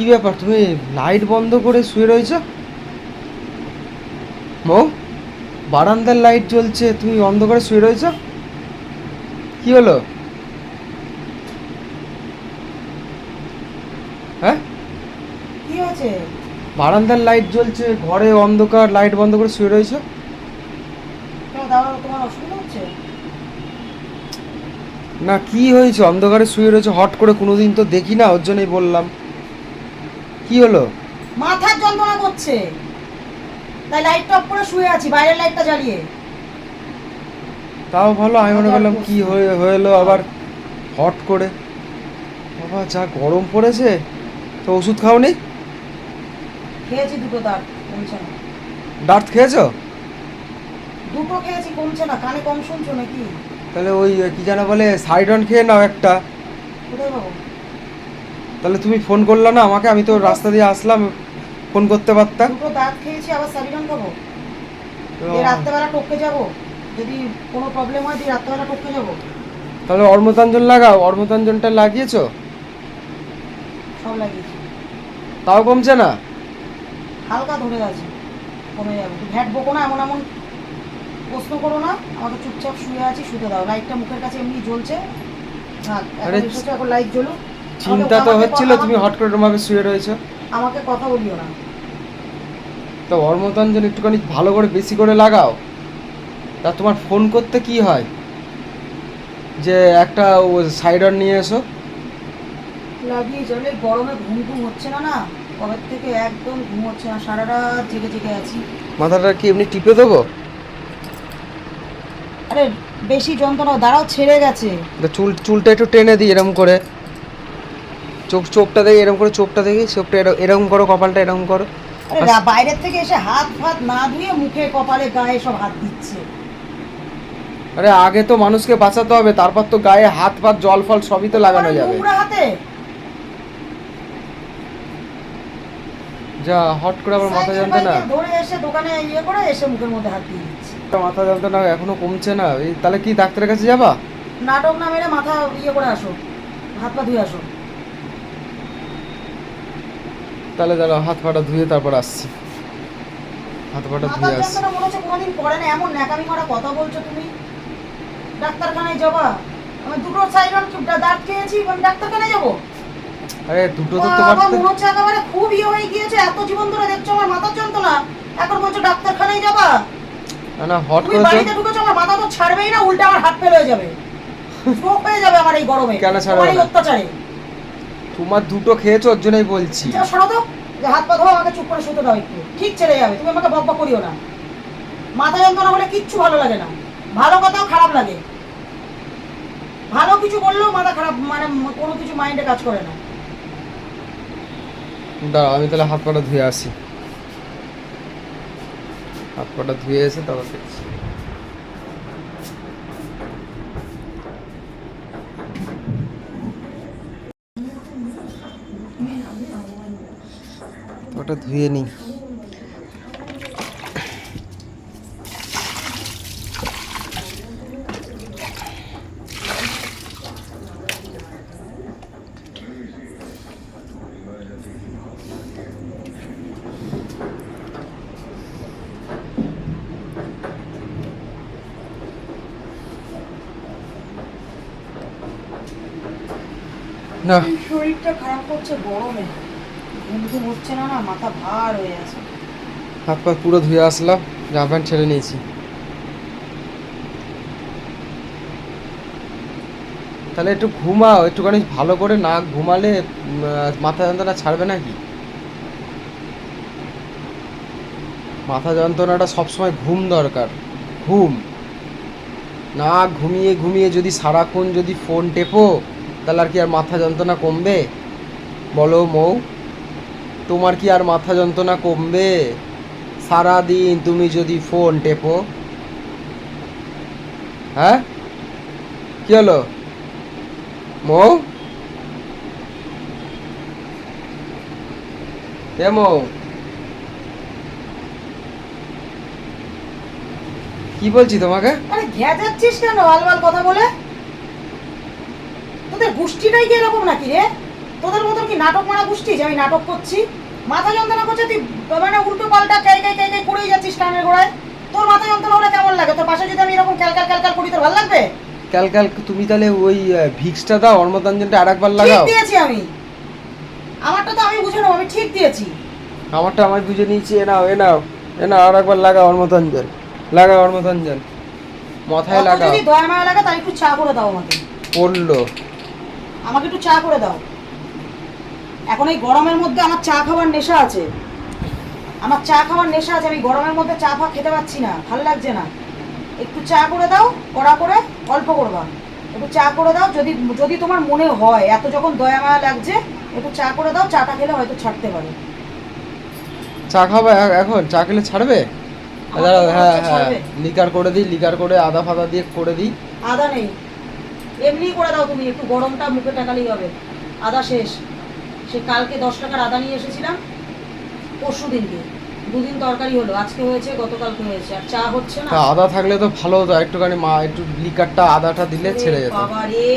কি ব্যাপার? তুমি লাইট বন্ধ করে শুয়ে রয়েছ? মৌ বারান্দার লাইট জ্বলছে তুমি বন্ধ করে শুয়ে রয়েছ? কি হলো? হ্যাঁ? কি হয়েছে? বারান্দার লাইট জ্বলছে ঘরে অন্ধকার লাইট বন্ধ করে শুয়ে রয়েছো? না কি হয়েছে? অন্ধকারে শুয়ে রয়েছে? হট করে কোনোদিন তো দেখি না ওর জন্যই বললাম। কি হলো? মাথার যন্ত্রণা করছে। তাই লাইট অফ করে শুয়ে আছি বাইরের লাইটটা জ্বালিয়ে। তাও ভালো আমি মনে করলাম বসে। কি হয়ে হলো আবার হট করে। বাবা যা গরম পড়েছে। তো ওষুধ খাওনি? খেয়েছি দুটো দাঁত কমছে না। ডার্থ খেয়েছো? দুটো খেয়েছি কমছে না কানে কম শুনছো নাকি? তাহলে ওই কি যেন বলে সাইডন খেয়ে নাও একটা। কোথায় পাবো তাহলে তুমি ফোন করলে না আমাকে আমি তো রাস্তা দিয়ে আসলাম ফোন করতে পারতাম। দুটো দাঁত খেয়েছি আবার স্যারিডন খাব দিয়ে রাত্রেবেলা টপকে যাব। যদি কোনো প্রবলেম হয় দিয়ে রাত্রেবেলা টপকে যাব। তাহলে অর্মতাঞ্জন লাগাও অর্মতাঞ্জনটা লাগিয়েছো? সব লাগিয়েছি। তাও কমছে না? হালকা ধরে আছে কমে যাবে। ভ্যাট বকো না এমন এমন প্রশ্ন করো না আমাকে চুপচাপ শুয়ে আছি শুতে দাও। লাইটটা মুখের কাছে এমনি জ্বলছে। এসেছ, এখন লাইট জ্বলুক। চিন্তা তো হচ্ছিল তুমি হট করে এরকমভাবে শুয়ে রয়েছো। আমাকে কথা বলিও না। তো অর্মতাঞ্জন একটুখানি ভালো করে বেশি করে লাগাও। তা তোমার ফোন করতে কি হয়? যে একটা ও সাইডার নিয়ে এসো। লাগিয়ে চলে গরমে ঘুম ঘুম হচ্ছে না না? কবে থেকে একদম ঘুম হচ্ছে না সারা রাত জেগে জেগে আছি। মাথাটা কি এমনি টিপে দেবো? আরে বেশি যন্ত্রণা দাঁড়াও ছেড়ে গেছে। চুল চুলটা একটু টেনে দিই এরকম করে। চোখ চোখটা দেখি এরকম করে চোখটা দেখি চোখটা এরকম করো কপালটা এরকম করো। বাইরের থেকে এসে হাত ফাত না ধুয়ে মুখে কপালে গায়ে সব হাত দিচ্ছে। আরে আগে তো মানুষকে বাঁচাতে হবে তারপর তো গায়ে হাত পাত জল ফল সবই তো লাগানো যাবে। হাতে। যা হট করে আবার মাথা যন্ত্রণা। ধরে এসে দোকানে ইয়ে করে এসে মুখের মধ্যে হাত দিয়ে দিচ্ছে। মাথা যন্ত্রণা এখনও কমছে না। তাহলে কি ডাক্তারের কাছে যাবা? নাটক না মেরে মাথা ইয়ে করে আসো হাত পা ধুয়ে আসো। তাহলে দাঁড়াও হাত পাটা ধুয়ে তারপর আসছি। হাত পাটা ধুয়ে আসছি। মনে হচ্ছে কোনোদিন পড়ে না এমন ন্যাকামি মারা কথা বলছো তুমি। ডাক্তারখানায় যাবা। আমি দুটো সাইরন দাঁত খেয়েছি আমি ডাক্তারখানায় যাব। আরে দুটো তো তোমার তো- মনে হচ্ছে একেবারে খুব ইয়ে হয়ে গিয়েছে এত জীবন ধরে দেখছ আমার মাথার যন্ত্রণা। এখন বলছো ডাক্তারখানায় যাবা। না না হট করে তো বাড়িতে ঢুকেছো আমার মাথা তো ছাড়বেই না উল্টা আমার হাত ফেল হয়ে যাবে। স্ট্রোক হয়ে যাবে আমার এই গরমে। কেন ছাড়বে তোমার অত্যাচারে। তোমার দুটো খেয়েছো ওর জন্যই বলছি। যা সরো তো যে হাত পা ধোয়া আমাকে চুপ করে শুতে দাও একটু। ঠিক ছেড়ে যাবে তুমি আমাকে বকবক করিও না। মাথা যন্ত্রণা হলে কিচ্ছু ভালো লাগে না। ভালো কথাও খারাপ লাগে। ভালো কিছু বললেও মাথা খারাপ মানে কোনো কিছু মাইন্ডে কাজ করে না। দাঁড়াও আমি তাহলে হাত পাটা ধুয়ে আসি। হাত পাটা ধুয়ে এসে তারপর দেখছি ধুয়ে নিই। না। শরীরটা খারাপ করছে গরমে। ঘুম হচ্ছে না না, মাথা ভার হয়ে আছে। হাত পা পুরো ধুয়ে আসলাম জামা প্যান্ট ছেড়ে নিয়েছি। তাহলে একটু ঘুমাও, একটুখানি ভালো করে না ঘুমালে মাথা যন্ত্রণা ছাড়বে নাকি? মাথা যন্ত্রণাটা সবসময় ঘুম দরকার, ঘুম। না ঘুমিয়ে ঘুমিয়ে যদি সারাক্ষণ যদি ফোন টেপো, তাহলে আর কি আর মাথা যন্ত্রণা কমবে? বলো মৌ। তোমার কি আর মাথা যন্ত্রণা কমবে? সারাদিন তুমি যদি ফোন টেপো। হ্যাঁ? কি হলো? মৌ? মৌ? কি বলছি তোমাকে? আরে ঘ্যা কেন? আলবাল কথা বলে? তোদের গোষ্ঠীটাই কি এরকম নাকি রে? তোদের মতন কি নাটক মারা গোষ্ঠী যে আমি নাটক করছি? মাথা যন্ত্রণা করছে তুই মানে উল্টো পাল্টা কাই কাই কাই করেই যাচ্ছিস টানের গোড়ায়? তোর মাথা যন্ত্রণা হলে কেমন লাগে? তোর পাশে যদি আমি এরকম ক্যালকাল ক্যালকাল করি তোর ভালো লাগবে? কাল কাল তুমি তাহলে ওই ভিক্সটা দাও অর্মতাঞ্জনটা আর একবার ঠিক দিয়েছি আমি। আমারটা তো আমি বুঝে নেব আমি ঠিক দিয়েছি। আমারটা আমার বুঝে নিয়েছি এ নাও এ নাও এ নাও আর একবার লাগাও অর্মতাঞ্জন। লাগাও অর্মতাঞ্জন। মাথায় লাগাও যদি দয়া মায়া লাগে তাহলে একটু চা করে দাও আমাকে। পড়ল। আমাকে একটু চা করে দাও। এখন এই গরমের মধ্যে আমার চা খাওয়ার নেশা আছে। আমার চা খাওয়ার নেশা আছে আমি গরমের মধ্যে চা ফা খেতে পাচ্ছি না ভালো লাগছে না। একটু চা করে দাও কড়া করে অল্প করবা। একটু চা করে দাও যদি যদি তোমার মনে হয় এত যখন দয়া মায়া লাগছে একটু চা করে দাও চাটা খেলে হয়তো ছাড়তে পারে। চা খাবে এখন? চা খেলে ছাড়বে? হ্যাঁ হ্যাঁ লিকার করে দিই লিকার করে আদা ফাদা দিয়ে করে দিই। আদা নেই। এমনি করে দাও তুমি একটু গরমটা মুখে টাকালেই হবে। আদা শেষ। সে কালকে দশ টাকার আদা নিয়ে এসেছিলাম। পরশু দিনকে। দুদিন তরকারি হলো। আজকে হয়েছে গতকালকে হয়েছে। আর চা হচ্ছে না? আদা থাকলে তো ভালো হতো। একটুখানি মা একটু লিকারটা আদাটা দিলে ছেড়ে যেত। বাবা রে!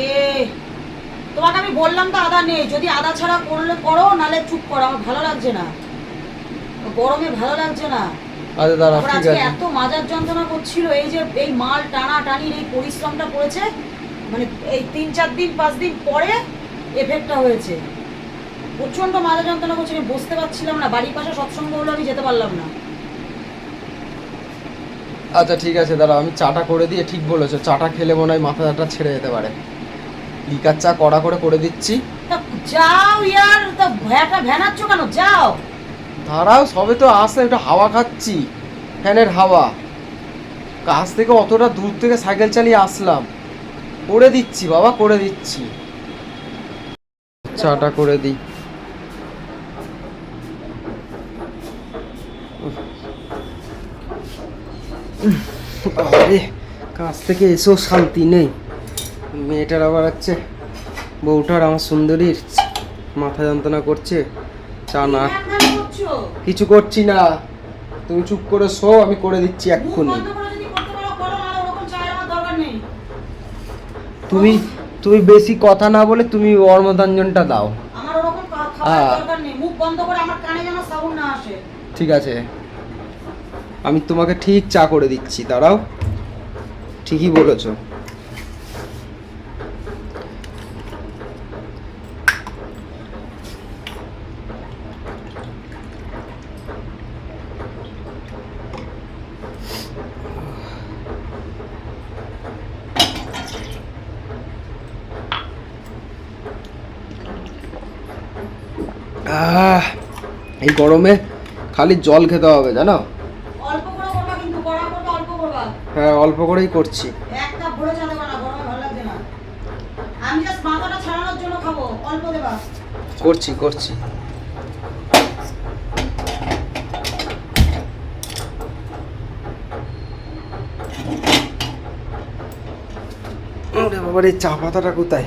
তোমাকে আমি বললাম তো আদা নেই। যদি আদা ছাড়া করলে করো নালে চুপ করো। আমার ভালো লাগছে না। গরমে ভালো লাগছে না। আচ্ছা দাঁড়া ঠিক আজকে আছে। এত মাজার যন্ত্রণা করছিল। এই যে এই মাল টানা টানির এই পরিশ্রমটা করেছে মানে এই তিন চার দিন পাঁচ দিন পরে এফেক্টটা হয়েছে। প্রচণ্ড মাজা যন্ত্রণা করছে আমি বসতে পারছিলাম না। বাড়ির পাশে সৎসঙ্গ হলো আমি যেতে পারলাম না। আচ্ছা ঠিক আছে দাঁড়া আমি চাটা করে দিয়ে ঠিক বলেছ চাটা খেলে মনে হয় মাথা ব্যথাটা ছেড়ে যেতে পারে। লিকার চা কড়া করে করে দিচ্ছি। যাও ইয়ার তা ভ্যাটা ভ্যানাচ্ছ কেন? যাও। দাঁড়াও সবে তো আসলে একটু হাওয়া খাচ্ছি। ফ্যানের হাওয়া। কাছ থেকে অতটা দূর থেকে সাইকেল চালিয়ে আসলাম। করে দিচ্ছি বাবা করে দিচ্ছি। চাটা করে দিই। আরে কাছ থেকে এসেও শান্তি নেই। মেয়েটার আবার হচ্ছে বউটার আমার সুন্দরীর। মাথা যন্ত্রণা করছে চা না। কিছু করছি না। তুমি চুপ করে শো আমি করে দিচ্ছি এক্ষুনি। তুমি তুমি বেশি কথা না বলে তুমি অর্মদাঞ্জনটা দাও। হ্যাঁ। ঠিক আছে। আমি তোমাকে ঠিক চা করে দিচ্ছি, দাঁড়াও। ঠিকই বলেছ। এই গরমে খালি জল খেতে হবে, জানো? জন্য খাব অল্প করেই করছি করছি। করছি বাবার এই চা পাতাটা কোথায়?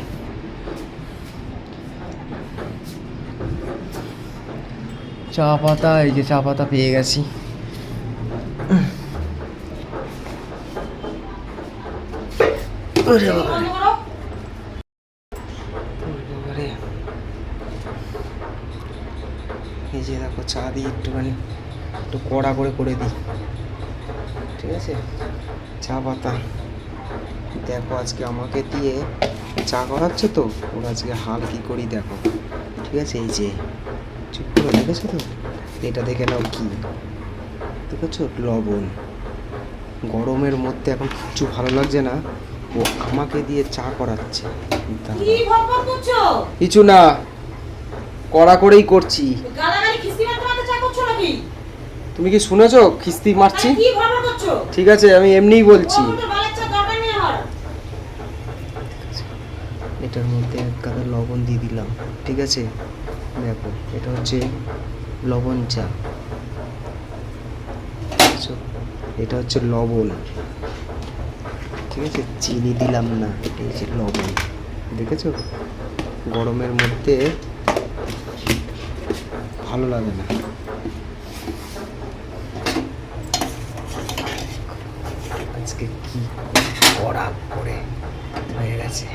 চা পাতা এই যে চা পাতা পেয়ে গেছি। ওরে এই যে দেখো, চা দিই একটুখানি একটু কড়া করে করে দিই। ঠিক আছে? চা পাতা। দেখো, আজকে আমাকে দিয়ে চা করাচ্ছে তো, ওর আজকে হাল কি করি দেখো। ঠিক আছে? এই যে, চুপ করে দেখেছ তো? এটা দেখে নাও কি? দেখেছ? লবণ। গরমের মধ্যে এখন কিছু ভালো লাগছে না? ও আমাকে দিয়ে চা করাচ্ছে। কি ভরভর করছ? কিছু না কড়া করেই করছি। গালাগালি খিস্তি মারতে মারতে চা করছ নাকি? তুমি কি শুনেছো খিস্তি মারছি? কি ভরভর করছ? ঠিক আছে আমি এমনিই বলছি। এটার মধ্যে এক গাদা লবণ দিয়ে দিলাম। ঠিক আছে? দেখো এটা হচ্ছে লবণ চা। এটা হচ্ছে লবণ। ঠিক আছে? চিনি দিলাম না এটা হচ্ছে লবণ। দেখেছ? গরমের মধ্যে ভালো লাগে না। আজকে কি করা করে হয়ে গেছে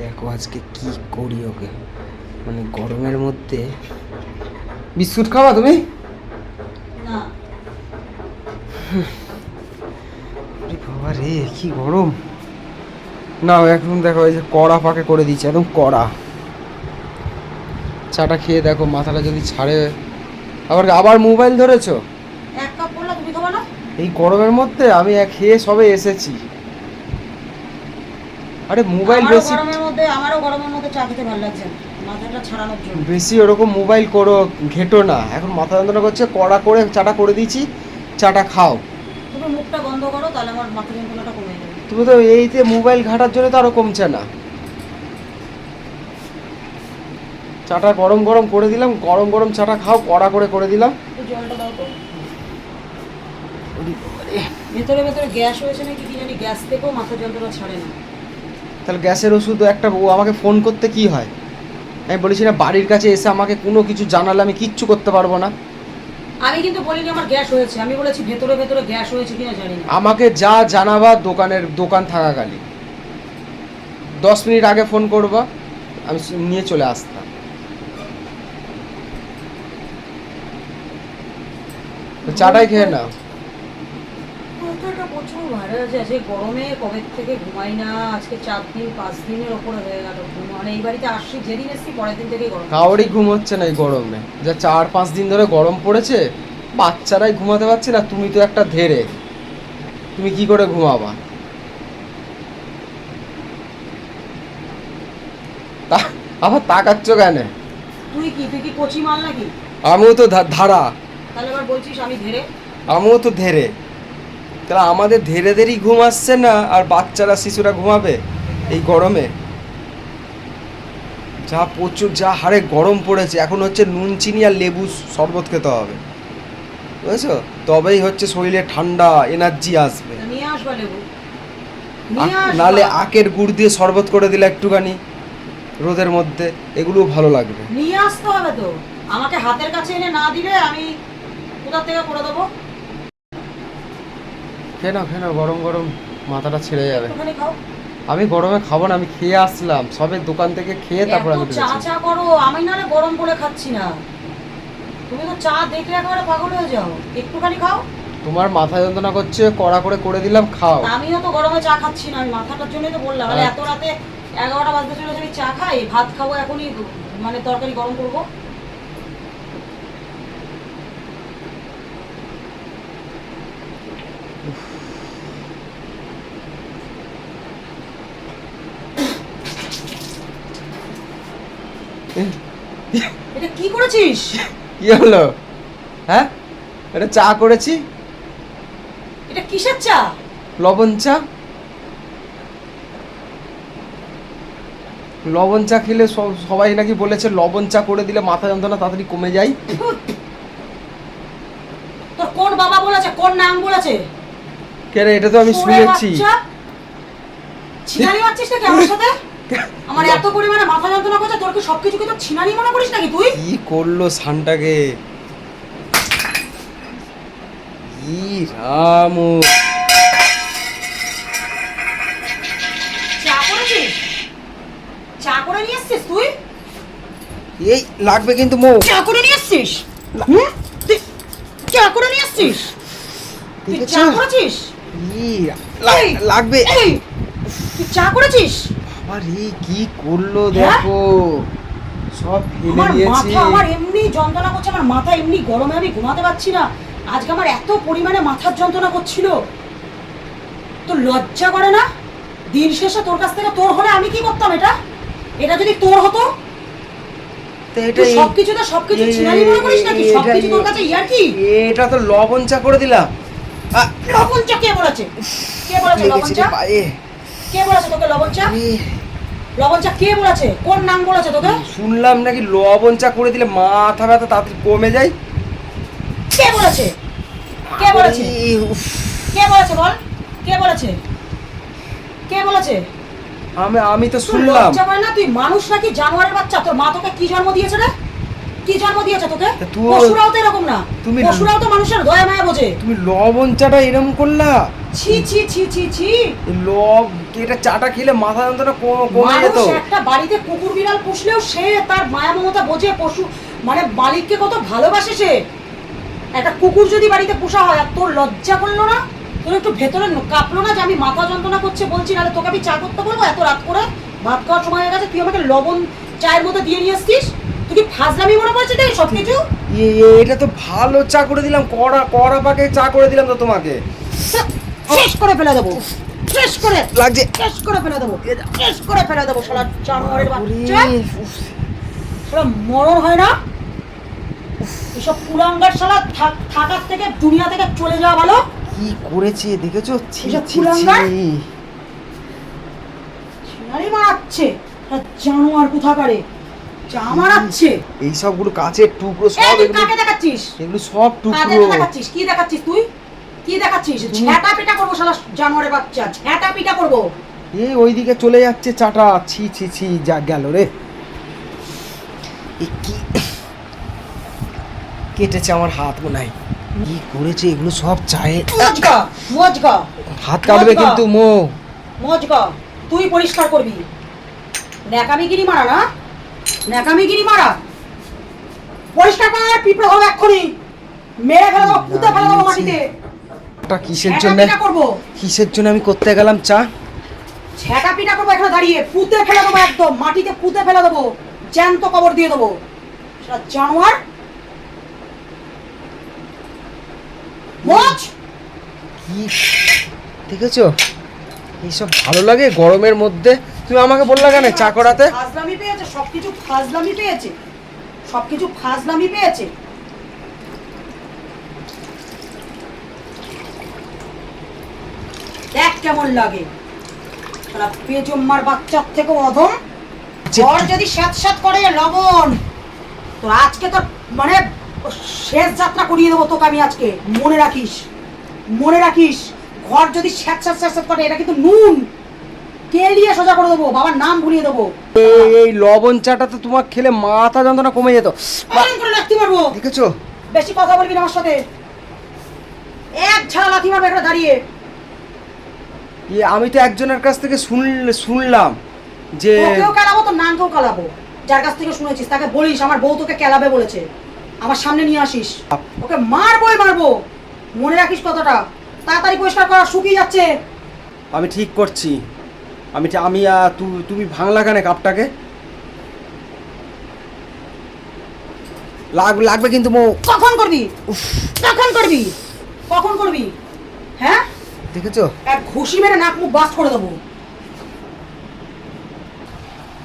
দেখো আজকে কি করি ওকে? মানে গরমের মধ্যে বিস্কুট খাওয়া তুমি? না। বাবা রে কি গরম। না এখন দেখো এই যে কড়া পাকে করে দিচ্ছে একদম কড়া। চাটা খেয়ে দেখো মাথাটা যদি ছাড়ে। আবার আবার মোবাইল ধরেছো? এই গরমের মধ্যে আমি এক খেয়ে সবে এসেছি। আরে মোবাইল বেশি গরমের মধ্যে আমারও গরমের মধ্যে চা খেতে ভালো লাগছে মাথাটা ছাড়ানোর জন্য। বেশি ওরকম মোবাইল করো ঘেটো না। এখন মাথা যন্ত্রণা করছে কড়া করে চাটা করে দিয়েছি চাটা খাও। তুমি মুখটা বন্ধ করো তাহলে আমার মাথা যন্ত্রণাটা কমে যাবে। তুমি তো এইতে মোবাইল ঘাটার জন্য তো আরও কমছে না। চাটা গরম গরম করে দিলাম গরম গরম চাটা খাও কড়া করে করে দিলাম। জলটা দাও তো। ভেতরে ভেতরে গ্যাস হয়েছে নাকি কি জানি গ্যাস থেকেও মাথা যন্ত্রণা ছাড়ে না। তাহলে গ্যাসের ওষুধ একটা ও আমাকে ফোন করতে কি হয়? আমি বলেছি না বাড়ির কাছে এসে আমাকে কোনো কিছু জানালে আমি কিচ্ছু করতে পারব না। আমি কিন্তু বলিনি আমার গ্যাস হয়েছে। আমি বলেছি ভেতরে ভেতরে গ্যাস হয়েছে কিনা জানি না। আমাকে যা জানাবা দোকানের দোকান থাকাকালীন। দশ মিনিট আগে ফোন করবা আমি নিয়ে চলে আসতাম। চাটাই খেয়ে নাও। প্রচুর ভারে আছে গরমে কবে থেকে ঘুমাই না আজকে চার দিন পাঁচ দিনের ওপরে হয়ে গেল ঘুম। মানে এই বাড়িতে আসছি যেদিন এসছি পরের দিন থেকেই গরম। কাউরই ঘুম হচ্ছে না এই গরমে। যা চার পাঁচ দিন ধরে গরম পড়েছে বাচ্চারাই ঘুমাতে পারছে না তুমি তো একটা ধেরে তুমি কি করে ঘুমাবা? তা- আবার তাকাচ্ছ কেন? তুই কি তুই কি কচি মাল নাকি? আমিও তো ধারা তাহলে এবার বলছিস আমি ধেরে আমিও তো ধেরে তাহলে আমাদের ধীরে ধীরেই ঘুম আসছে না? আর বাচ্চারা শিশুরা ঘুমাবে এই গরমে? যা প্রচুর যা হারে গরম পড়েছে। এখন হচ্ছে নুন চিনি আর লেবু শরবত খেতে হবে। বুঝেছ? তবেই হচ্ছে শরীরে ঠান্ডা এনার্জি আসবে। নালে আখের গুড় দিয়ে শরবত করে দিলে একটুখানি রোদের মধ্যে এগুলো ভালো লাগবে। নিয়ে আসতে হবে তো। আমাকে হাতের কাছে এনে না দিলে আমি কোথা থেকে করে দেবো? খেয়ে নাও খেয়ে নাও গরম গরম মাথাটা ছেড়ে যাবে। আমি গরমে খাব না আমি খেয়ে আসলাম। সবে দোকান থেকে খেয়ে তারপর আমি চা চা করো আমি নাহলে গরম করে খাচ্ছি না। তুমি তো চা দেখলে একেবারে পাগল হয়ে যাও। একটুখানি খাও। তোমার মাথা যন্ত্রণা করছে কড়া করে করে দিলাম খাও। আমিও তো গরমে চা খাচ্ছি না আমি মাথাটার জন্যই তো বললাম। মানে এত রাতে এগারোটা বাজতে চলেছে আমি চা খাই ভাত খাব এখনই মানে তরকারি গরম করব। এটা কি করেছিস? কি হলো? হ্যাঁ? এটা চা করেছি। এটা কিসের চা? লবণ চা। লবণ চা খেলে সব- সবাই নাকি বলেছে লবণ চা করে দিলে মাথা যন্ত্রণা তাড়াতাড়ি কমে যায়। তোর কোন বাবা বলেছে কোন নাম বলেছে? কেন এটা তো আমি শুনে শুনেছি? ছিনানি মারছিস নাকি আমার সাথে? আমার এত পরিমাণে মাথা যন্ত্রণা করছে তোর কি সবকিছু কি তোর ছিনানি মনে করিস নাকি তুই? কি করল সানটাকে ই রাম। চা করেছিস? চা করে নিয়ে এসছিস তুই? এই লাগবে কিন্তু মো। চা করে নিয়ে এসছিস? তুই চা করে নিয়ে এসছিস? তুই চা করেছিস? লাগবে। তুই চা করেছিস? এই কি করল হ্যাঁ? দেখো? সব ফেলে দিয়েছি। আমার এমনি যন্ত্রণা করছে আমার মাথা এমনি গরমে আমি ঘুমাতে পারছি না। আজকে আমার এত পরিমাণে মাথার যন্ত্রণা করছিল। তো লজ্জা করে না? দিন শেষে তোর কাছ থেকে তোর হলে আমি কি করতাম এটা? এটা যদি তোর হতো? তো এটা তুই সবকিছুতে সবকিছু ছিনালি মনে করিস নাকি? সবকিছু তোর কাছে ইয়ার কি? এটা তো লবণ চা করে দিলাম। লবণ চা কে বলেছে? কে বলেছে লবণ চা? কে বলেছে তোকে লবণ চা? লবণ চা কে বলেছে? কোন নাম বলেছে তোকে? শুনলাম নাকি লবণ চা করে দিলে মাথা ব্যথা তাড়াতাড়ি কমে যায়। কে বলেছে? কে বলেছে? কে বলেছে বল? কে বলেছে? কে বলেছে? আমি আমি তো শুনলাম। না? তুই মানুষ নাকি? জানোয়ারের বাচ্চা। তোর মা তোকে কি জন্ম দিয়েছে রে? কি জন্ম দিয়েছে তোকে? পশুরাও তো এরকম না। তুমি- পশুরাও তো মানুষের দয়া মায়া বোঝে। তুমি লবণ চাটা এরম করলা? ছি ছি ছি ছি ছি। লব এটা চাটা খেলে মাথা যন্ত্রণা কমে যেত। একটা বাড়িতে কুকুর বিড়াল পুষলেও সে তার মায়া মমতা বোঝে পশু মানে মালিককে কত ভালোবাসে সে। একটা কুকুর যদি বাড়িতে পোষা হয় আর তোর লজ্জা করল না? তোর একটু ভেতরে কাঁপলো না যে আমি মাথা যন্ত্রণা করছে বলছি নাহলে তোকে আমি চা করতে বলব? এত রাত করে ভাত খাওয়ার সময় হয়ে গেছে তুই আমাকে লবণ চায়ের মধ্যে দিয়ে নিয়ে আসছিস তুই ফাজলামি মনে করছিস তাই সব কিছু এ- এ- এটা তো ভালো চা করে দিলাম কড়া কড়া পাকে চা করে দিলাম তো তোমাকে। শেষ করে ফেলে দেবো। শেষ করে লাগছে। শেষ করে ফেলে দেবো। শেষ করে ফেলে দেবো শালা জানোয়ারের বাচ্চা। শালা মরণ হয় না? এসব কুলাঙ্গার শালা থাক- থাকার থেকে দুনিয়া থেকে চলে যাওয়া ভালো? কি করেছে দেখেছ? কুলাঙ্গার? ছি। সিনারি মারাচ্ছে। জানোয়ার কোথাকারে? মারাচ্ছে এই সবগুলো কাচের টুকরো সব এগুলো কাকে দেখাচ্ছিস? এগুলো সব কাকে দেখাচ্ছিস? কি দেখাচ্ছিস তুই? কি দেখাচ্ছিস? পিটা করব শালা জানোয়ারের বাচ্চা। পিটা করব। এই ওইদিকে চলে যাচ্ছে চাটা। ছি ছি ছি যা গেল রে। কি কেটেছে আমার হাত মনে হয়। কি করেছে এগুলো সব চায়ে মজগা মজগা হাত কাটবে কিন্তু মো। মজগা তুই পরিষ্কার করবি। ন্যাকামিগিরি মারা না? ন্যাকামিগিরি মারা। পরিষ্কার কর পিঁপড়ে হবে এক্ষুনি। মেরে ফেলে দেবো পুঁতে ফেলে দেবো মাটিতে। টা কিসের জন্য? কিসের জন্য আমি করতে গেলাম চা? পিটা করব এখানে দাঁড়িয়ে। পুঁতে ফেলে দেবো একদম মাটিতে পুঁতে ফেলে দেবো। জ্যান্ত কবর দিয়ে দেবো। সেটা জানোয়ার? মোচ কি? দেখেছ? এইসব ভালো লাগে গরমের মধ্যে? তুমি আমাকে বললা কেন চা করাতে ফাজলামি পেয়েছে সবকিছু ফাজলামি পেয়েছে। সবকিছু ফাজলামি পেয়েছে। দেখ কেমন লাগে। সারা পেজম্মার বাচ্চার থেকে অধম। ঘর যদি স্যাঁত স্যাঁত করে লবণ তো আজকে তো মানে শেষ যাত্রা করিয়ে দেবো তোকে আমি আজকে। মনে রাখিস মনে রাখিস। ঘর যদি স্যাঁত স্যাঁত স্যাঁত করে এটা কিন্তু নুন। কেলিয়ে সোজা করে দেবো? বাবার নাম ভুলিয়ে দেবো। এই এই লবণ চাটা তো তোমার খেলে মাথা যন্ত্রণা কমে যেত। বা- করে লাথি মারবো। দেখেছ? বেশি কথা বলবি না আমার সাথে। এক ঝাড়া লাথি মারবো এখানে দাঁড়িয়ে। ইয়ে আমি তো একজনের কাছ থেকে শুনল শুনলাম যে ওকেও কেলাবো তো নানকেও কেলাবো। যার কাছ থেকে শুনেছিস তাকে বলিস আমার বউ তোকে কেলাবে বলেছে। আমার সামনে নিয়ে আসিস। ওকে মারবোই মারবো। মনে রাখিস কথাটা। তাড়াতাড়ি পরিষ্কার করা শুকিয়ে যাচ্ছে। আমি ঠিক করছি। আমি আমি তুমি ভাঙলা কেন কাপটাকে? লাগ লাগবে কিন্তু মো কখন করবি? কখন করবি? কখন করবি? হ্যাঁ? দেখেছ? এক ঘুষি মেরে নাক মুখ বাস করে দেবো।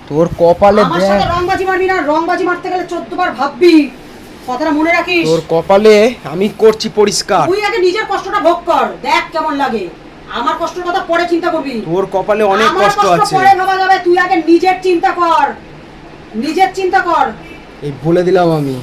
তোর কপালে আমার সাথে রংবাজি মারবি না? রংবাজি মারতে গেলে চোদ্দ বার ভাববি। কথাটা মনে রাখিস? তোর কপালে আমি করছি পরিষ্কার। তুই আগে নিজের কষ্টটা ভোগ কর। দেখ কেমন লাগে। আমার কষ্টের কথা পরে চিন্তা করবি। তোর কপালে অনেক আমার কষ্ট আছে। পরে ভাবা যাবে তুই আগে নিজের চিন্তা কর। নিজের চিন্তা কর। এই বলে দিলাম আমি।